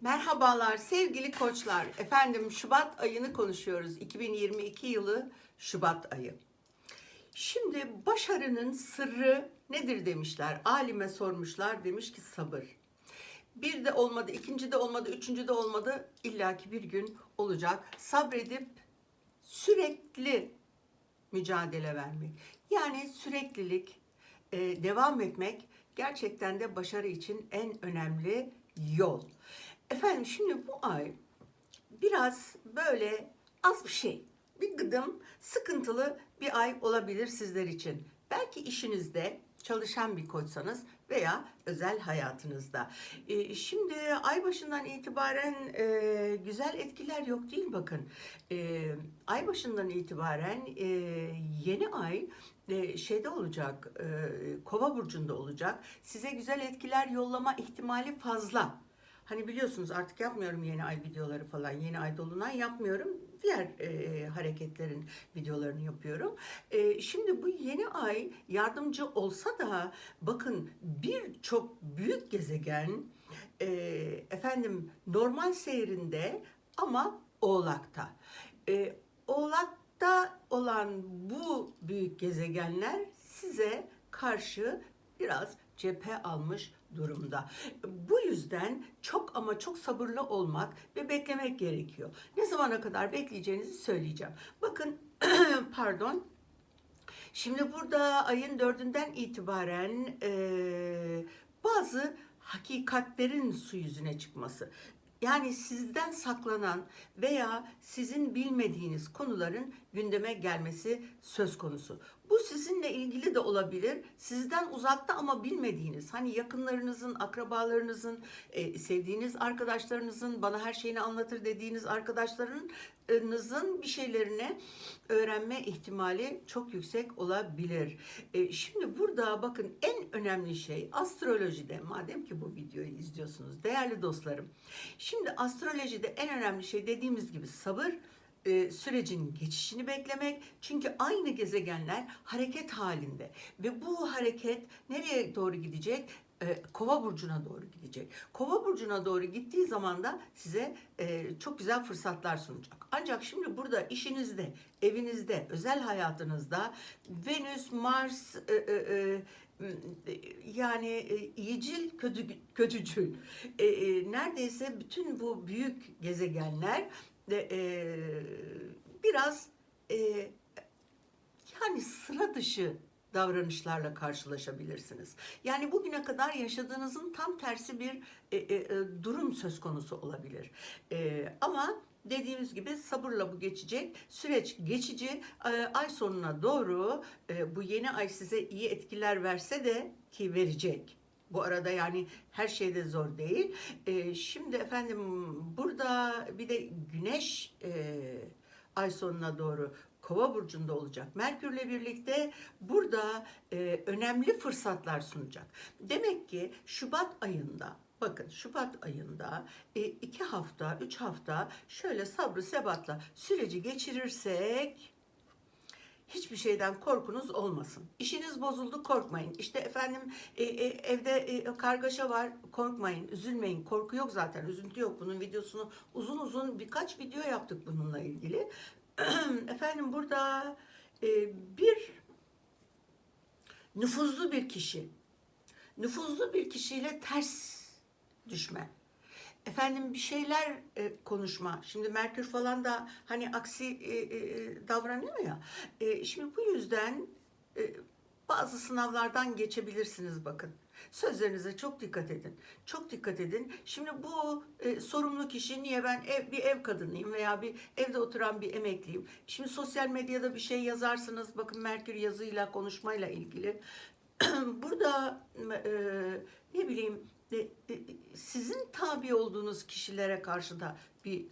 Merhabalar sevgili koçlar. Efendim Şubat ayını konuşuyoruz. 2022 yılı Şubat ayı. Şimdi başarının sırrı nedir demişler. Alime sormuşlar demiş ki sabır. Bir de olmadı, ikinci de olmadı, üçüncü de olmadı. İllaki bir gün olacak. Sabredip sürekli mücadele vermek. Yani süreklilik, e, devam etmek gerçekten de başarı için en önemli yol. Efendim şimdi bu ay biraz böyle az bir şey, bir gıdım sıkıntılı bir ay olabilir sizler için. Belki işinizde çalışan bir koçsanız veya özel hayatınızda. Ee, şimdi ay başından itibaren e, güzel etkiler yok değil bakın. Ee, ay başından itibaren e, yeni ay e, şeyde olacak, e, kova burcunda olacak. Size güzel etkiler yollama ihtimali fazla. Hani biliyorsunuz artık yapmıyorum yeni ay videoları falan. Yeni ay dolunay yapmıyorum. Diğer e, hareketlerin videolarını yapıyorum. E, şimdi bu yeni ay yardımcı olsa da bakın birçok büyük gezegen e, efendim normal seyrinde ama oğlakta. E, oğlakta olan bu büyük gezegenler size karşı biraz cephe almış durumda. Bu yüzden çok ama çok sabırlı olmak ve beklemek gerekiyor. Ne zamana kadar bekleyeceğinizi söyleyeceğim. Bakın pardon. Şimdi burada ayın dördünden itibaren eee, bazı hakikatlerin su yüzüne çıkması. Yani sizden saklanan veya sizin bilmediğiniz konuların gündeme gelmesi söz konusu. Sizinle ilgili de olabilir. Sizden uzakta ama bilmediğiniz, hani yakınlarınızın, akrabalarınızın, e, sevdiğiniz arkadaşlarınızın, bana her şeyini anlatır dediğiniz arkadaşlarınızın bir şeylerini öğrenme ihtimali çok yüksek olabilir. E, şimdi burada bakın en önemli şey astrolojide, madem ki bu videoyu izliyorsunuz değerli dostlarım. Şimdi astrolojide en önemli şey dediğimiz gibi sabır, e, sürecin geçişini beklemek. Çünkü aynı gezegenler hareket halinde ve bu hareket nereye doğru gidecek? E, Kova burcuna doğru gidecek. Kova burcuna doğru gittiği zaman da size e, çok güzel fırsatlar sunacak. Ancak şimdi burada işinizde, evinizde, özel hayatınızda Venüs, Mars, e, e, e, yani e, iyicil, kötü, kötücül. E, e, neredeyse bütün bu büyük gezegenler de e, biraz e, yani sıra dışı davranışlarla karşılaşabilirsiniz. Yani bugüne kadar yaşadığınızın tam tersi bir e, e, e, durum söz konusu olabilir. E, ama dediğimiz gibi sabırla bu geçecek. Süreç geçici. E, ay sonuna doğru e, bu yeni ay size iyi etkiler verse de ki verecek. Bu arada yani her şeyde zor değil. E, şimdi efendim burada bir de güneş e, ay sonuna doğru Kova burcunda olacak. Merkürle birlikte burada e, önemli fırsatlar sunacak. Demek ki Şubat ayında Bakın Şubat ayında e, iki hafta, üç hafta şöyle sabrı sebatla süreci geçirirsek hiçbir şeyden korkunuz olmasın. İşiniz bozuldu korkmayın. İşte efendim e, e, evde e, kargaşa var korkmayın, üzülmeyin. Korku yok zaten, üzüntü yok. Bunun videosunu uzun uzun birkaç video yaptık bununla ilgili. efendim burada e, bir nüfuzlu bir kişi, nüfuzlu bir kişiyle ters düşme. Efendim bir şeyler e, konuşma. Şimdi Merkür falan da hani aksi e, e, davranıyor ya. E, şimdi bu yüzden e, bazı sınavlardan geçebilirsiniz bakın. Sözlerinize çok dikkat edin. Çok dikkat edin. Şimdi bu e, sorumlu kişi niye ben ev, bir ev kadınıyım veya bir evde oturan bir emekliyim. Şimdi sosyal medyada bir şey yazarsınız. Bakın Merkür yazıyla konuşmayla ilgili. Burada e, ne bileyim e, e, sizin tabi olduğunuz kişilere karşı da bir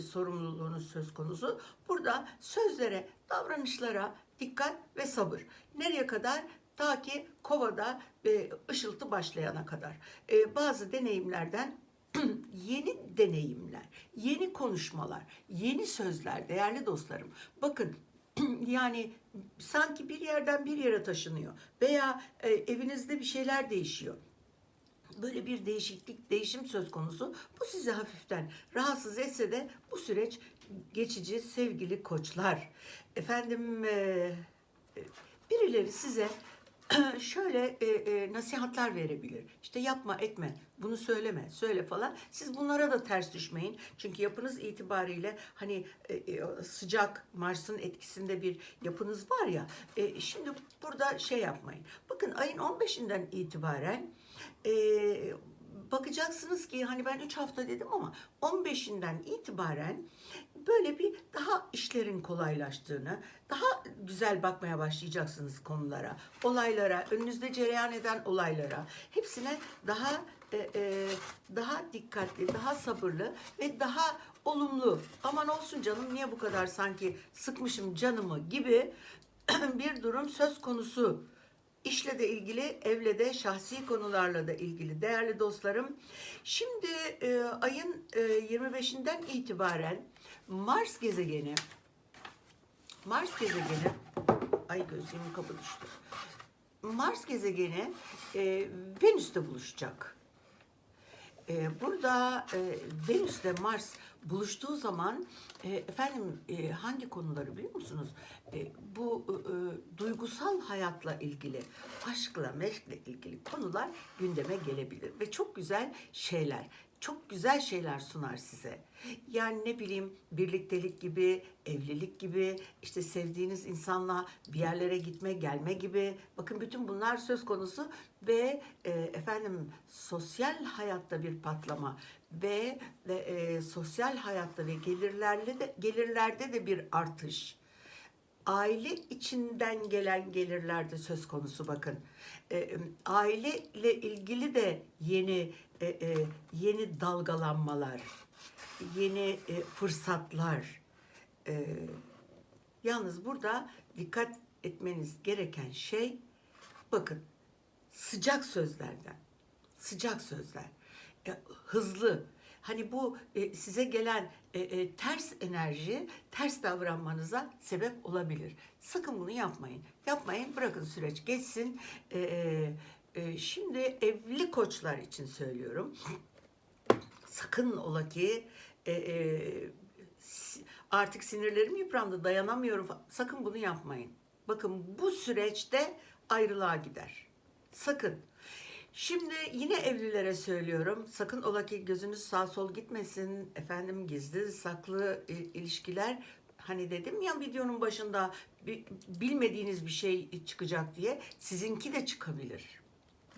sorumluluğunuz söz konusu. Burada sözlere, davranışlara dikkat ve sabır. Nereye kadar? Ta ki kovada e, ışıltı başlayana kadar. E, bazı deneyimlerden yeni deneyimler, yeni konuşmalar, yeni sözler değerli dostlarım. Bakın yani sanki bir yerden bir yere taşınıyor veya e, evinizde bir şeyler değişiyor böyle bir değişiklik, değişim söz konusu. Bu sizi hafiften rahatsız etse de bu süreç geçici sevgili koçlar. Efendim birileri size şöyle e, e, nasihatler verebilir. İşte yapma etme, bunu söyleme, söyle falan. Siz bunlara da ters düşmeyin. Çünkü yapınız itibariyle hani e, e, sıcak Mars'ın etkisinde bir yapınız var ya. e, şimdi burada şey yapmayın. Bakın ayın 15'inden itibaren e, bakacaksınız ki hani ben 3 hafta dedim ama 15'inden itibaren böyle bir daha işlerin kolaylaştığını, daha güzel bakmaya başlayacaksınız konulara, olaylara, önünüzde cereyan eden olaylara. Hepsine daha e, e, daha dikkatli, daha sabırlı ve daha olumlu. Aman olsun canım niye bu kadar sanki sıkmışım canımı gibi bir durum söz konusu. İşle de ilgili, evle de, şahsi konularla da ilgili değerli dostlarım. Şimdi e, ayın e, 25'inden itibaren Mars gezegeni, Mars gezegeni, ay gözlüğümün kapı düştü. Mars gezegeni e, Venüs'te buluşacak. E, burada e, Venüs ile Mars buluştuğu zaman e, efendim e, hangi konuları biliyor musunuz? E, bu e, e, duygusal hayatla ilgili, aşkla, meşkle ilgili konular gündeme gelebilir ve çok güzel şeyler çok güzel şeyler sunar size. Yani ne bileyim birliktelik gibi, evlilik gibi, işte sevdiğiniz insanla bir yerlere gitme, gelme gibi. Bakın bütün bunlar söz konusu ve e, efendim sosyal hayatta bir patlama ve, ve e, sosyal hayatta ve gelirlerle de gelirlerde de bir artış aile içinden gelen gelirler de söz konusu bakın. E, aileyle ilgili de yeni e, e, yeni dalgalanmalar, yeni e, fırsatlar. E, yalnız burada dikkat etmeniz gereken şey bakın sıcak sözlerden. Sıcak sözler. E, hızlı, Hani bu e, size gelen e, e, ters enerji, ters davranmanıza sebep olabilir. Sakın bunu yapmayın. Yapmayın, bırakın süreç geçsin. E, e, e, şimdi evli koçlar için söylüyorum. Sakın ola ki e, e, artık sinirlerim yıprandı, dayanamıyorum. Sakın bunu yapmayın. Bakın bu süreçte ayrılığa gider. Sakın. Şimdi yine evlilere söylüyorum. Sakın ola ki gözünüz sağ sol gitmesin. Efendim gizli saklı i- ilişkiler hani dedim ya videonun başında bi- bilmediğiniz bir şey çıkacak diye sizinki de çıkabilir.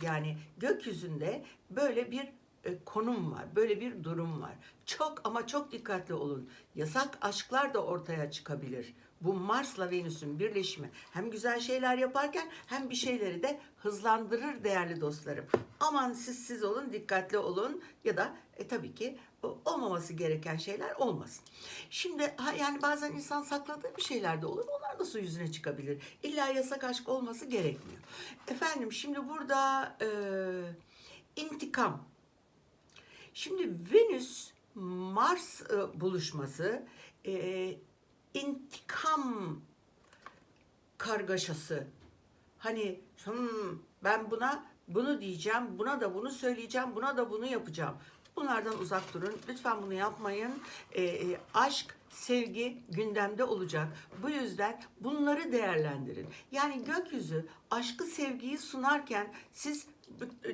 Yani gökyüzünde böyle bir e, konum var, böyle bir durum var. Çok ama çok dikkatli olun. Yasak aşklar da ortaya çıkabilir. Bu Mars'la Venüs'ün birleşimi hem güzel şeyler yaparken hem bir şeyleri de hızlandırır değerli dostlarım. Aman siz siz olun, dikkatli olun ya da e, tabii ki olmaması gereken şeyler olmasın. Şimdi yani bazen insan sakladığı bir şeyler de olur. Onlar da su yüzüne çıkabilir. İlla yasak aşk olması gerekmiyor. Efendim şimdi burada e, intikam. Şimdi Venüs Mars e, buluşması e, intikam kargaşası. Hani hmm, ben buna bunu diyeceğim, buna da bunu söyleyeceğim, buna da bunu yapacağım. Bunlardan uzak durun. Lütfen bunu yapmayın. E, e, aşk, sevgi gündemde olacak. Bu yüzden bunları değerlendirin. Yani gökyüzü aşkı, sevgiyi sunarken siz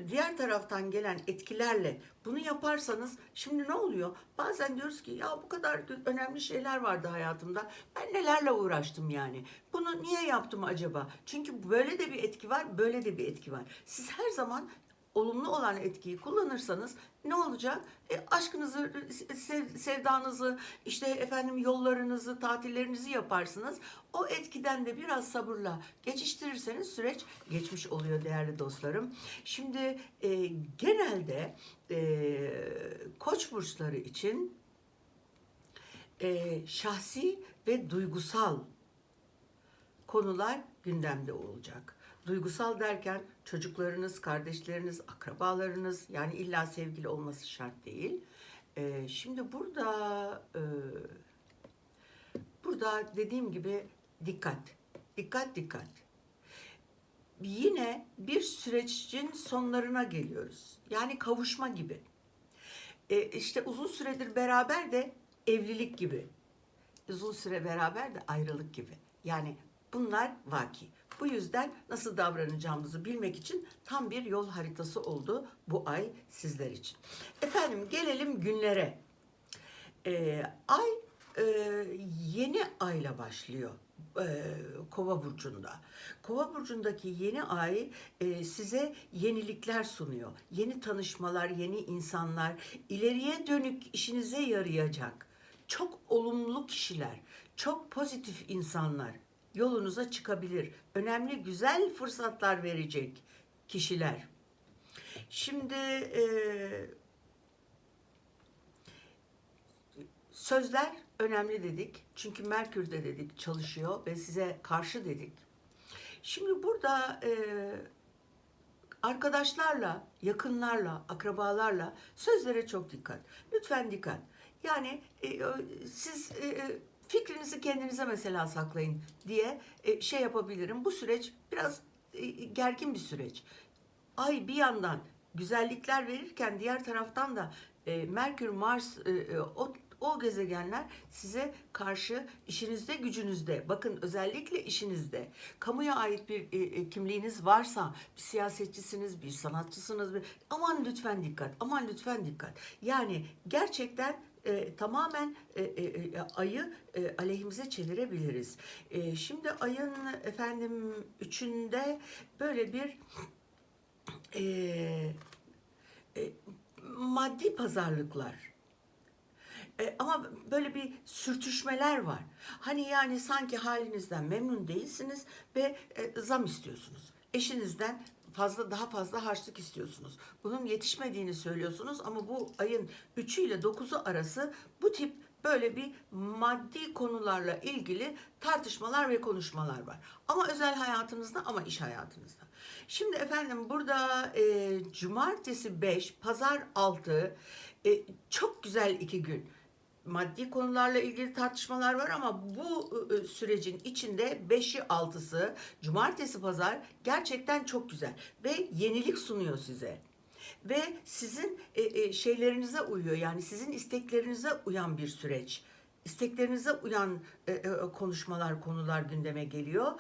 diğer taraftan gelen etkilerle bunu yaparsanız şimdi ne oluyor? Bazen diyoruz ki ya bu kadar önemli şeyler vardı hayatımda. Ben nelerle uğraştım yani. Bunu niye yaptım acaba? Çünkü böyle de bir etki var, böyle de bir etki var. Siz her zaman olumlu olan etkiyi kullanırsanız ne olacak? E, aşkınızı, sev- sevdanızı, işte efendim yollarınızı, tatillerinizi yaparsınız. O etkiden de biraz sabırla geçiştirirseniz süreç geçmiş oluyor değerli dostlarım. Şimdi e, genelde e, koç burçları için e, şahsi ve duygusal konular gündemde olacak. Duygusal derken çocuklarınız, kardeşleriniz, akrabalarınız yani illa sevgili olması şart değil. Ee, şimdi burada e, burada dediğim gibi dikkat, dikkat, dikkat. yine bir sürecin sonlarına geliyoruz. Yani kavuşma gibi. E, işte uzun süredir beraber de evlilik gibi. Uzun süre beraber de ayrılık gibi. Yani bunlar vaki. Bu yüzden nasıl davranacağımızı bilmek için tam bir yol haritası oldu bu ay sizler için. Efendim gelelim günlere. Ee, ay e, yeni ayla başlıyor e, Kova burcunda. Kova burcundaki yeni ay e, size yenilikler sunuyor. Yeni tanışmalar, yeni insanlar, ileriye dönük işinize yarayacak. Çok olumlu kişiler, çok pozitif insanlar yolunuza çıkabilir. Önemli güzel fırsatlar verecek kişiler. Şimdi e, Sözler önemli dedik. Çünkü Merkür de dedik çalışıyor ve size karşı dedik. Şimdi burada e, arkadaşlarla, yakınlarla, akrabalarla sözlere çok dikkat. Lütfen dikkat. Yani e, siz e, e, fikrinizi kendinize mesela saklayın diye e, şey yapabilirim. Bu süreç biraz e, gergin bir süreç. Ay bir yandan güzellikler verirken diğer taraftan da e, Merkür, Mars o o gezegenler size karşı işinizde, gücünüzde, bakın özellikle işinizde, kamuya ait bir kimliğiniz varsa, bir siyasetçisiniz, bir sanatçısınız, bir, aman lütfen dikkat, aman lütfen dikkat. Yani gerçekten e, tamamen e, e, e, ayı e, aleyhimize çevirebiliriz. E, şimdi ayın efendim üçünde böyle bir e, e, maddi pazarlıklar. E, ama böyle bir sürtüşmeler var. Hani yani sanki halinizden memnun değilsiniz ve e, zam istiyorsunuz. Eşinizden fazla daha fazla harçlık istiyorsunuz. Bunun yetişmediğini söylüyorsunuz ama bu ayın 3'ü ile 9'u arası bu tip böyle bir maddi konularla ilgili tartışmalar ve konuşmalar var. Ama özel hayatınızda ama iş hayatınızda. Şimdi efendim burada e, cumartesi 5, pazar 6 e, çok güzel iki gün maddi konularla ilgili tartışmalar var ama bu e, sürecin içinde 5'i 6'sı cumartesi pazar gerçekten çok güzel ve yenilik sunuyor size. Ve sizin e, e, şeylerinize uyuyor yani sizin isteklerinize uyan bir süreç. İsteklerinize uyan e, konuşmalar, konular gündeme geliyor.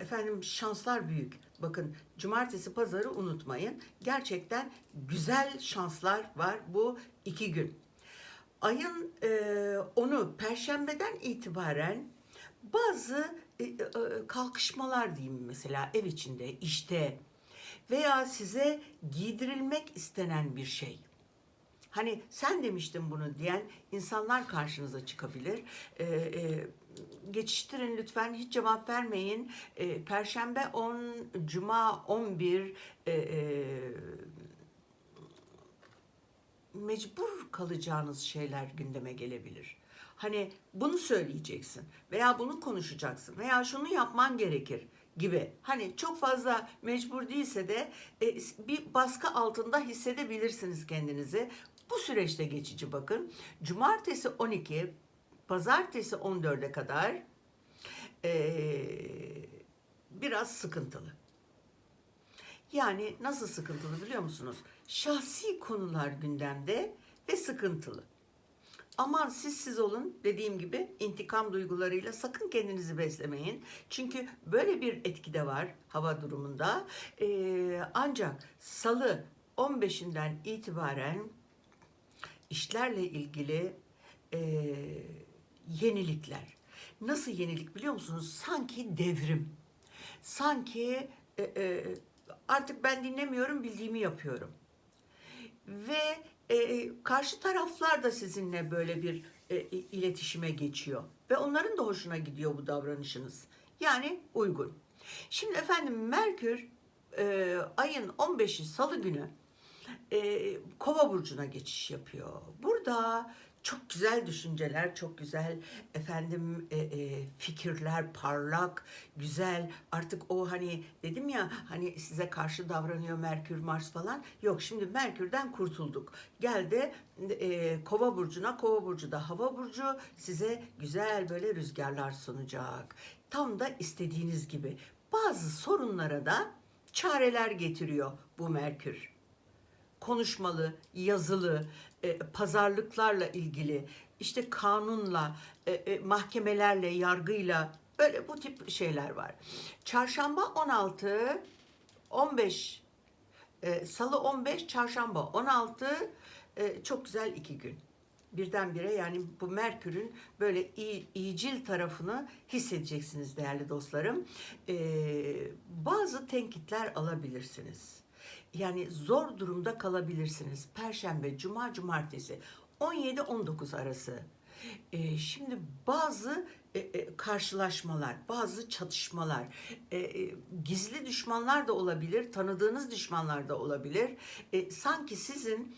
Efendim şanslar büyük. Bakın cumartesi pazarı unutmayın. Gerçekten güzel şanslar var bu iki gün ayın e, onu perşembeden itibaren bazı e, e, kalkışmalar diyeyim mesela ev içinde, işte veya size giydirilmek istenen bir şey. Hani sen demiştin bunu diyen insanlar karşınıza çıkabilir. E, e, geçiştirin lütfen hiç cevap vermeyin. E, Perşembe 10, Cuma 11, e, e, mecbur kalacağınız şeyler gündeme gelebilir. Hani bunu söyleyeceksin veya bunu konuşacaksın veya şunu yapman gerekir gibi. Hani çok fazla mecbur değilse de e, bir baskı altında hissedebilirsiniz kendinizi. Bu süreçte geçici bakın. Cumartesi 12, pazartesi 14'e kadar e, biraz sıkıntılı. Yani nasıl sıkıntılı biliyor musunuz? Şahsi konular gündemde ve sıkıntılı. Aman siz siz olun dediğim gibi intikam duygularıyla sakın kendinizi beslemeyin. Çünkü böyle bir etki de var hava durumunda. Ee, ancak salı 15'inden itibaren işlerle ilgili e, yenilikler. Nasıl yenilik biliyor musunuz? Sanki devrim. Sanki e, e, artık ben dinlemiyorum bildiğimi yapıyorum. Ve e, karşı taraflar da sizinle böyle bir e, iletişime geçiyor. Ve onların da hoşuna gidiyor bu davranışınız. Yani uygun. Şimdi efendim Merkür e, ayın 15'i salı günü e, Kova burcuna geçiş yapıyor. Burada çok güzel düşünceler, çok güzel efendim e, e, fikirler, parlak, güzel. Artık o hani dedim ya hani size karşı davranıyor Merkür, Mars falan. Yok şimdi Merkür'den kurtulduk. Geldi e, Kova burcuna, Kova burcu da Hava burcu size güzel böyle rüzgarlar sunacak. Tam da istediğiniz gibi bazı sorunlara da çareler getiriyor bu Merkür konuşmalı, yazılı, e, pazarlıklarla ilgili, işte kanunla, e, e, mahkemelerle, yargıyla böyle bu tip şeyler var. Çarşamba 16, 15, e, salı 15, çarşamba 16 e, çok güzel iki gün. Birdenbire yani bu Merkür'ün böyle iyi, iyicil tarafını hissedeceksiniz değerli dostlarım. E, bazı tenkitler alabilirsiniz. Yani zor durumda kalabilirsiniz. Perşembe, cuma, cumartesi 17-19 arası. Ee, şimdi bazı e, e, karşılaşmalar, bazı çatışmalar, e, e, gizli düşmanlar da olabilir, tanıdığınız düşmanlar da olabilir. E, sanki sizin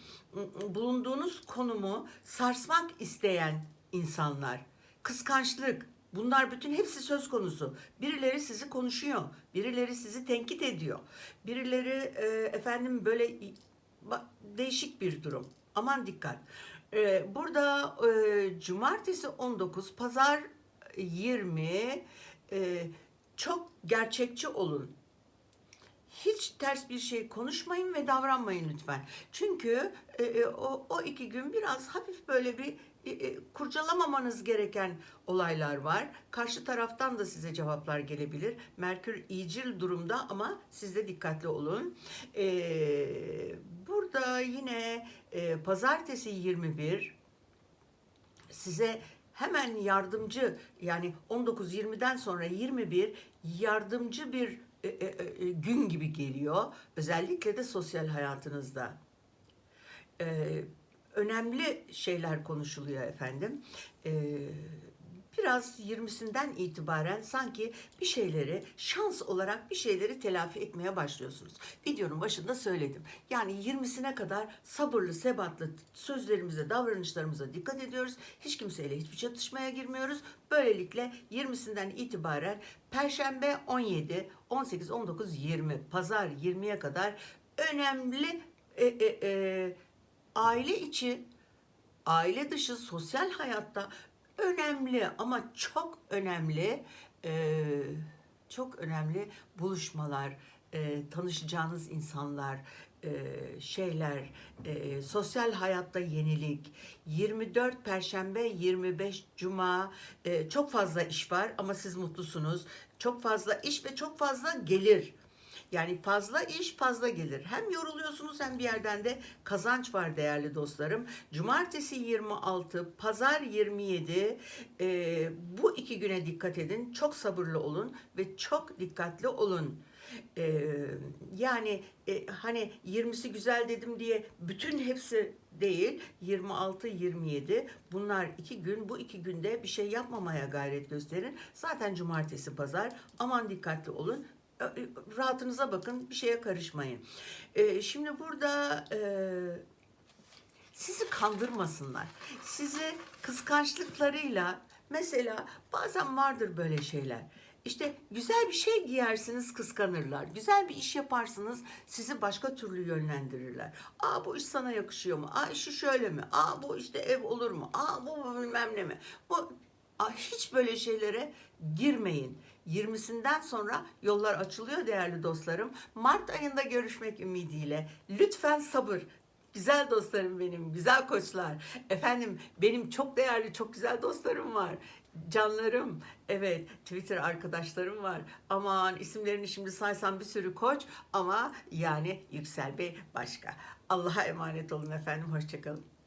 bulunduğunuz konumu sarsmak isteyen insanlar, kıskançlık, Bunlar bütün hepsi söz konusu. Birileri sizi konuşuyor, birileri sizi tenkit ediyor. Birileri e, efendim böyle değişik bir durum. Aman dikkat. E, burada e, cumartesi 19, pazar 20 e, çok gerçekçi olun. Hiç ters bir şey konuşmayın ve davranmayın lütfen. Çünkü e, e, o, o iki gün biraz hafif böyle bir kurcalamamanız gereken olaylar var. Karşı taraftan da size cevaplar gelebilir. Merkür iyicil durumda ama siz de dikkatli olun. E, burada yine e, pazartesi 21 size hemen yardımcı yani 19-20'den sonra 21 yardımcı bir e, e, e, gün gibi geliyor. Özellikle de sosyal hayatınızda. Ee, önemli şeyler konuşuluyor efendim. Ee, biraz 20'sinden itibaren sanki bir şeyleri şans olarak bir şeyleri telafi etmeye başlıyorsunuz. Videonun başında söyledim. Yani 20'sine kadar sabırlı, sebatlı sözlerimize, davranışlarımıza dikkat ediyoruz. Hiç kimseyle hiçbir çatışmaya girmiyoruz. Böylelikle 20'sinden itibaren Perşembe 17, 18, 19, 20, Pazar 20'ye kadar önemli e, e, e, aile içi, aile dışı sosyal hayatta önemli ama çok önemli e, çok önemli buluşmalar, e, tanışacağınız insanlar, e, şeyler, e, sosyal hayatta yenilik, 24 Perşembe, 25 Cuma, e, çok fazla iş var ama siz mutlusunuz. Çok fazla iş ve çok fazla gelir. Yani fazla iş fazla gelir. Hem yoruluyorsunuz hem bir yerden de kazanç var değerli dostlarım. Cumartesi 26, pazar 27 e, bu iki güne dikkat edin. Çok sabırlı olun ve çok dikkatli olun. E, yani e, hani 20'si güzel dedim diye bütün hepsi değil 26-27 bunlar iki gün bu iki günde bir şey yapmamaya gayret gösterin. Zaten cumartesi pazar aman dikkatli olun rahatınıza bakın bir şeye karışmayın. E, şimdi burada e, sizi kandırmasınlar. Sizi kıskançlıklarıyla mesela bazen vardır böyle şeyler. İşte güzel bir şey giyersiniz kıskanırlar. Güzel bir iş yaparsınız sizi başka türlü yönlendirirler. Aa bu iş sana yakışıyor mu? Aa şu şöyle mi? Aa bu işte ev olur mu? Aa bu bilmem ne mi? Bu Aa, hiç böyle şeylere girmeyin. 20'sinden sonra yollar açılıyor değerli dostlarım. Mart ayında görüşmek ümidiyle. Lütfen sabır. Güzel dostlarım benim, güzel koçlar. Efendim benim çok değerli, çok güzel dostlarım var. Canlarım, evet Twitter arkadaşlarım var. Aman isimlerini şimdi saysam bir sürü koç ama yani Yüksel Bey başka. Allah'a emanet olun efendim, hoşçakalın.